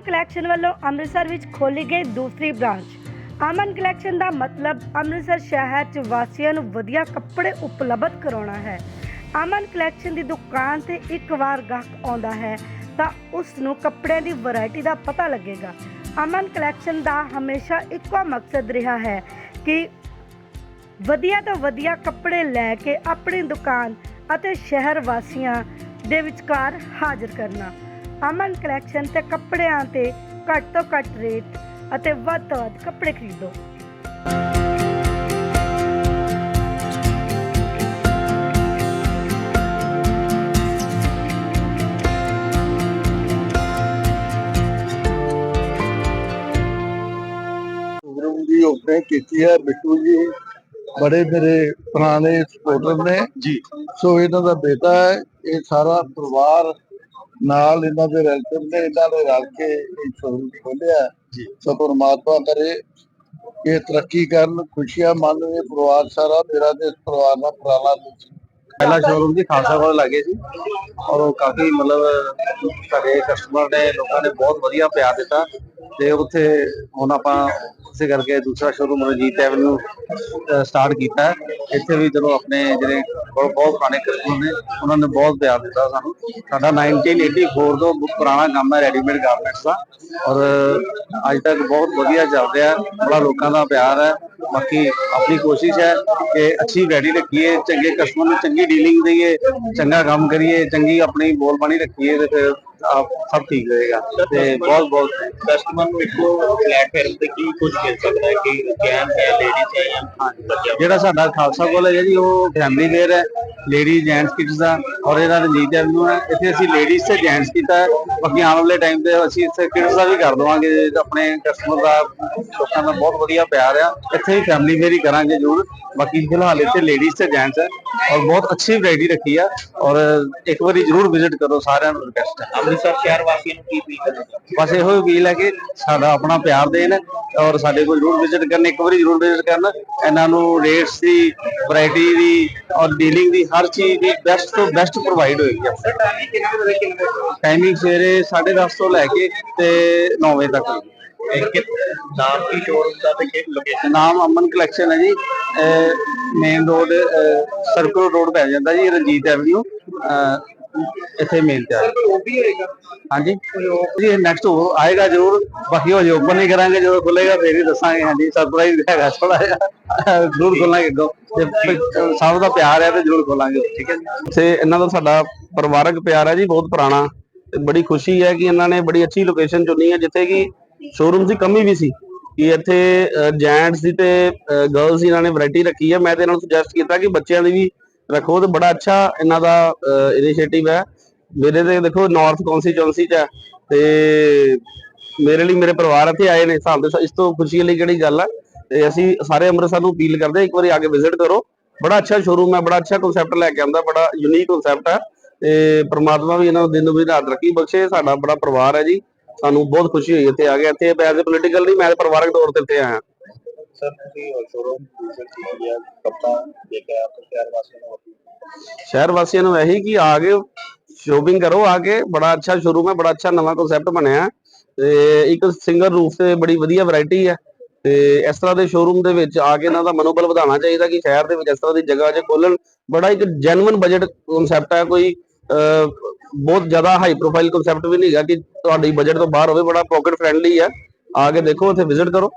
Collection ਵੱਲੋਂ ਅੰਮ੍ਰਿਤਸਰ ਵਿੱਚ ਖੋਲੀ ਗਈ ਦੂਸਰੀ ਬ੍ਰਾਂਚ। ਅਮਨ ਕਲੈਕਸ਼ਨ ਦਾ ਮਤਲਬ ਅੰਮ੍ਰਿਤਸਰ ਸ਼ਹਿਰ 'ਚ ਵਾਸੀਆਂ ਨੂੰ ਵਧੀਆ ਕੱਪੜੇ ਉਪਲਬਧ ਕਰਾਉਣਾ ਹੈ। ਅਮਨ ਕਲੈਕਸ਼ਨ ਦੀ ਦੁਕਾਨ ਤੇ ਇੱਕ ਵਾਰ ਗਾਹਕ ਆਉਂਦਾ ਹੈ ਤਾਂ ਉਸ ਨੂੰ ਕੱਪੜਿਆਂ ਦੀ ਵੈਰਾਈਟੀ ਦਾ ਪਤਾ ਲੱਗੇਗਾ। ਅਮਨ ਕਲੈਕਸ਼ਨ ਦਾ ਹਮੇਸ਼ਾ ਇੱਕੋ ਮਕਸਦ ਰਿਹਾ ਹੈ ਕਿ ਵਧੀਆ ਤੋਂ ਵਧੀਆ ਕੱਪੜੇ ਲੈ ਕੇ ਆਪਣੀ ਦੁਕਾਨ ਅਤੇ ਸ਼ਹਿਰ ਵਾਸੀਆਂ ਦੇ ਵਿਚਕਾਰ ਹਾਜ਼ਰ ਕਰਨਾ। ਅਮਨ ਕਲੈਕਸ਼ਨ ਤੇ ਕੱਪੜਿਆਂ ਤੇ ਘੱਟ ਤੋਂ ਘੱਟ ਰੇਟ ਅਤੇ ਵੱਧ ਤੋਂ ਵੱਧ ਕੱਪੜੇ ਖਰੀਦੋ। ਗੁਰੂ ਕੀਤੀ ਹੈ ਬਿੱਟੂ ਜੀ ਬੜੇ ਮੇਰੇ ਪੁਰਾਣੇ ਸਪੋਰਟਰ ਨੇ। ਜੀ। ਸੋ ਇਹਨਾਂ ਦਾ ਬੇਟਾ ਹੈ ਇਹ ਸਾਰਾ ਪਰਿਵਾਰ ਨਾਲ ਇਹਨਾਂ ਦੇ ਰਿਲੇਟਿਵ ਨੇ ਇਹਨਾਂ ਨੇ ਰਲ ਕੇ ਇਹ ਸ਼ੋਰੂਮ ਖੋਲਿਆ। ਸੋ ਪਰਮਾਤਮਾ ਕਰੇ ਇਹ ਤਰੱਕੀ ਕਰਨ ਖੁਸ਼ੀਆਂ ਮੰਨਣ ਇਹ ਪਰਿਵਾਰ ਸਾਰਾ ਮੇਰਾ ਤੇ ਇਸ ਪਰਿਵਾਰ ਦਾ ਪੁਰਾਣਾ ਦੁੱਖ ਪਹਿਲਾ ਸ਼ੋਰੂਮ ਜੀ ਖਾਲਸਾ ਕੋਲ ਲੱਗੇ ਸੀ। ਔਰ ਕਾਫੀ ਮਤਲਬ ਸਾਡੇ ਕਸਟਮਰ ਨੇ ਲੋਕਾਂ ਨੇ ਬਹੁਤ ਵਧੀਆ ਪਿਆਰ ਦਿੱਤਾ। ਤੇ ਉੱਥੇ ਹੁਣ ਆਪਾਂ ਉਸੇ ਕਰਕੇ ਦੂਸਰਾ ਸ਼ੋਰੂਮ ਰਣਜੀਤ ਐਵਨਿਊ ਸਟਾਰਟ ਕੀਤਾ ਇੱਥੇ ਵੀ ਜਦੋਂ ਆਪਣੇ ਜਿਹੜੇ ਬਹੁਤ ਬਹੁਤ ਪੁਰਾਣੇ ਕਸਟਮਰ ਨੇ, ਉਹਨਾਂ ਨੇ ਬਹੁਤ ਪਿਆਰ ਦਿੱਤਾ ਸਾਨੂੰ। ਸਾਡਾ 1984 ਤੋਂ ਪੁਰਾਣਾ ਕੰਮ ਹੈ ਰੈਡੀਮੇਡ ਗਾਰਮੈਂਟਸ ਦਾ। ਔਰ ਅੱਜ ਤੱਕ ਬਹੁਤ ਵਧੀਆ ਚੱਲ ਰਿਹਾ ਬੜਾ ਲੋਕਾਂ ਦਾ ਪਿਆਰ ਹੈ। ਬਾਕੀ ਆਪਣੀ ਕੋਸ਼ਿਸ਼ ਹੈ ਕਿ ਅੱਛੀ ਵੈਡੀ ਰੱਖੀਏ, ਚੰਗੇ ਕਸਟਮਰ ਨੂੰ ਚੰਗੀ ਡੀਲਿੰਗ ਦਈਏ, ਚੰਗਾ ਕੰਮ ਕਰੀਏ, ਚੰਗੀ ਆਪਣੀ ਬੋਲਬਾਣੀ ਰੱਖੀਏ ਤੇ ਫਿਰ ਆਪ ਸਭ ਠੀਕ ਰਹੇਗਾ ਤੇ ਬਹੁਤ ਬਹੁਤ ਕਸਟਮਰ ਨੂੰ ਇੱਕੋ ਪਲੇਟਫਾਰਮ ਤੇ ਕੀ ਕੁਝ ਮਿਲ ਸਕਦਾ ਹੈ ਕਿ ਜੈਨ ਹੈ ਲੇਡੀਜ਼ ਹੈ ਜਾਂ ਬੱਚਾ ਜਿਹੜਾ ਸਾਡਾ ਖਾਲਸਾ ਕਾਲਜ ਹੈ ਜੀ ਉਹ ਫੈਮਿਲੀ ਵੇਅਰ ਹੈ ਲੇਡੀ ਜੈਂਟਸ ਕਿਡਸ ਦਾ ਔਰ ਇਹਦਾ ਰਣਜੀਤ ਐਵਨਿਊ ਹੈ। ਇੱਥੇ ਅਸੀਂ ਲੇਡੀਜ਼ ਤੇ ਜੈਂਟਸ ਕੀਤਾ ਹੈ। ਬਾਕੀ ਆਉਣ ਵਾਲੇ ਟਾਈਮ ਤੇ ਅਸੀਂ ਇੱਥੇ ਕਿਡਸ ਦਾ ਵੀ ਕਰ ਦਵਾਂਗੇ ਆਪਣੇ ਕਸਟਮਰ ਦਾ ਲੋਕਾਂ ਦਾ ਬਹੁਤ ਵਧੀਆ ਪਿਆਰ ਆ। ਇੱਥੇ ਵੀ ਫੈਮਿਲੀ ਵੇਅਰ ਹੀ ਕਰਾਂਗੇ ਜ਼ਰੂਰ। ਬਾਕੀ ਫਿਲਹਾਲ ਇੱਥੇ ਲੇਡੀਜ਼ ਤੇ ਜੈਂਟਸ ਹੈ। ਔਰ ਬਹੁਤ ਅੱਛੀ ਵੈਰਾਈਟੀ ਰੱਖੀ ਆ। ਔਰ ਇੱਕ ਵਾਰੀ ਜ਼ਰੂਰ ਵਿਜ਼ਿਟ ਕਰੋ ਸਾਰਿਆਂ ਨੂੰ ਰਿਕਵੈਸਟ ਹੈ। ਅੰਮ੍ਰਿਤਸਰ ਸ਼ਹਿਰ ਵਾਸੀਆਂ ਨੂੰ ਕੀ ਅਪੀਲ ਕਰਨਾ ਬਸ ਇਹੋ ਅਪੀਲ ਹੈ ਕਿ ਸਾਡਾ ਆਪਣਾ ਪਿਆਰ ਦੇਣ ਔਰ ਸਾਡੇ ਕੋਲ ਜ਼ਰੂਰ ਵਿਜ਼ਿਟ ਕਰਨ ਇੱਕ ਵਾਰੀ ਜ਼ਰੂਰ ਵਿਜ਼ਿਟ ਕਰਨ। ਇਹਨਾਂ ਨੂੰ ਰੇਟਸ ਦੀ ਵੈਰਾਈਟੀ ਦੀ ਔਰ ਡੀਲਿੰਗ ਦੀ ਹਰ ਚੀਜ਼ ਦੀ ਬੈਸਟ ਤੋਂ ਬੈਸਟ ਪ੍ਰੋਵਾਈਡ ਹੋਏਗੀ ਟਾਈਮਿੰਗ ਸਵੇਰੇ 10:30 ਤੋਂ ਲੈ ਕੇ ਤੇ 9 ਵਜੇ ਤੱਕ ਹੋਏਗੀ। ਇੱਕ ਨਾਮ ਕੀ ਸ਼ੋਰੂਮ ਦਾ ਤੇ ਲੋਕੇਸ਼ਨ ਨਾਮ ਅਮਨ ਕਲੈਕਸ਼ਨ ਹੈ ਜੀ। ਮੇਨ ਰੋਡ ਸਰਕਲ ਰੋਡ ਪੈ ਜਾਂਦਾ ਜੀ ਰਣਜੀਤ ਐਵਨਿਊ ਇੱਥੇ ਮੇਨ ਤੇ ਆ। ਉਹ ਵੀ ਹੋਏਗਾ। ਹਾਂਜੀ। ਜੀ ਨੈਕਸਟ ਆਏਗਾ ਜ਼ਰੂਰ। ਬਾਕੀ ਉਹ ਓਪਨ ਨਹੀਂ ਕਰਾਂਗੇ ਜਦੋਂ ਖੁੱਲੇਗਾ ਫੇਰ ਹੀ ਦੱਸਾਂਗੇ। ਹਾਂਜੀ ਸਰਪ੍ਰਾਈਜ਼ ਹੈਗਾ ਥੋੜਾ ਜਿਹਾ। ਜ਼ਰੂਰ ਖੋਲਾਂਗੇ ਸਭ ਦਾ ਪਿਆਰ ਹੈ ਤੇ ਜ਼ਰੂਰ ਖੋਲਾਂਗੇ। ਠੀਕ ਹੈ ਜੀ। ਤੇ ਇਹਨਾਂ ਦਾ ਸਾਡਾ ਪਰਿਵਾਰਕ ਪਿਆਰ ਹੈ ਜੀ ਬਹੁਤ ਪੁਰਾਣਾ। ਤੇ ਬੜੀ ਖੁਸ਼ੀ ਹੈ ਕਿ ਇਹਨਾਂ ਨੇ ਬੜੀ ਅੱਛੀ ਲੋਕੇਸ਼ਨ ਚੁਣੀ ਹੈ ਜਿੱਥੇ ਕਿ ਸ਼ੋਰੂਮ ਦੀ ਕਮੀ ਵੀ ਸੀ। ਕਿ ਇੱਥੇ ਜੈਂਟਸ ਦੀ ਤੇ ਗਰਲਸ ਦੀ ਇਹਨਾਂ ਨੇ ਵੈਰਾਈਟੀ ਰੱਖੀ ਹੈ ਮੈਂ ਤੇ ਇਹਨਾਂ ਨੂੰ ਸੁਜੈਸਟ ਕੀਤਾ ਕਿ ਬੱਚਿਆਂ ਦੀ ਵੀ ਰੱਖੋ ਤੇ ਬੜਾ ਅੱਛਾ ਇਹਨਾਂ ਦਾ ਇਨੀਸ਼ੀਏਟਿਵ ਹੈ। ਮੇਰੇ ਤੇ ਦੇਖੋ ਨਾਰਥ ਕੌਂਸਟੀਚੁਐਂਸੀ ਚ ਹੈ। ਤੇ ਮੇਰੇ ਲਈ ਮੇਰੇ ਪਰਿਵਾਰ ਇੱਥੇ ਆਏ ਨੇ ਹਿਸਾਬ ਦੇ ਇਸ ਤੋਂ ਖੁਸ਼ੀ ਲਈ ਕਿਹੜੀ ਗੱਲ ਹੈ ਤੇ ਅਸੀਂ ਸਾਰੇ ਅੰਮ੍ਰਿਤਸਰ ਨੂੰ ਅਪੀਲ ਕਰਦੇ ਇੱਕ ਵਾਰੀ ਆ ਕੇ ਵਿਜ਼ਿਟ ਕਰੋ। ਬੜਾ ਅੱਛਾ ਸ਼ੋਰੂਮ ਹੈ, ਬੜਾ ਅੱਛਾ ਕਨਸੈਪਟ ਲੈ ਕੇ ਆਂਦਾ ਬੜਾ ਯੂਨੀਕ ਕਨਸੈਪਟ ਹੈ। ਤੇ ਪ੍ਰਮਾਤਮਾ ਵੀ ਇਹਨਾਂ ਨੂੰ ਦਿਨ ਨੂੰ ਵੀ ਰਾਤ ਰੱਖੀ ਬਖਸ਼ੇ, ਸਾਡਾ ਬੜਾ ਪਰਿਵਾਰ ਹੈ ਜੀ। ਸਾਨੂੰ ਬਹੁਤ ਖੁਸ਼ੀ ਹੋਈ ਇੱਥੇ ਆ ਕੇ ਇੱਥੇ ਐਜ਼ ਪੋਲੀਟੀਕਲ ਨਹੀਂ ਮੈਂ ਪਰਿਵਾਰਕ ਤੌਰ ਤੇ ਇੱਥੇ ਆਇਆ। ਸਰ ਤੁਸੀਂ ਸ਼ੋਰੂਮ ਵਿਜ਼ਿਟ ਕੀਤੀ ਹੈ ਕੱਪੜਾ ਦੇਖਿਆ ਤਾਂ ਸ਼ਹਿਰ ਵਾਸੀਆਂ ਨੂੰ ਸ਼ਹਿਰ ਵਾਸੀਆਂ ਨੂੰ ਇਹੀ ਕਿ ਆ ਕੇ ਸ਼ੋਪਿੰਗ ਕਰੋ ਆ ਕੇ ਬੜਾ ਅੱਛਾ ਸ਼ੋਰੂਮ ਹੈ ਬੜਾ ਅੱਛਾ ਨਵਾਂ ਕਨਸੈਪਟ ਬਣਿਆ। ਤੇ ਇੱਕ ਸਿੰਗਲ ਰੂਫ ਤੇ ਬੜੀ ਵਧੀਆ ਵੈਰਾਈਟੀ ਹੈ। ਤੇ ਇਸ ਤਰ੍ਹਾਂ ਦੇ ਸ਼ੋਰੂਮ ਦੇ ਵਿੱਚ ਆ ਕੇ ਇਹਨਾਂ ਦਾ ਮਨੋਬਲ ਵਧਾਉਣਾ ਚਾਹੀਦਾ ਕਿ ਸ਼ਹਿਰ ਦੇ ਵਿੱਚ ਇਸ ਤਰ੍ਹਾਂ ਦੀ ਜਗ੍ਹਾ 'ਚ ਖੋਲਣ ਬੜਾ ਇੱਕ ਜੈਨੂਇਨ ਬਜਟ ਕਨਸੈਪਟ ਹੈ ਕੋਈ ਬਹੁਤ ਜ਼ਿਆਦਾ ਹਾਈ ਪ੍ਰੋਫਾਈਲ ਕਨਸੈਪਟ ਵੀ ਨਹੀਂ ਹੈਗਾ ਕਿ ਤੁਹਾਡੀ ਬਜਟ ਤੋਂ ਬਾਹਰ ਹੋਵੇ, ਬੜਾ ਪਾਕਟ ਫ੍ਰੈਂਡਲੀ ਹੈ। ਆ ਕੇ ਦੇਖੋ, ਉੱਥੇ ਵਿਜ਼ਿਟ ਕਰੋ।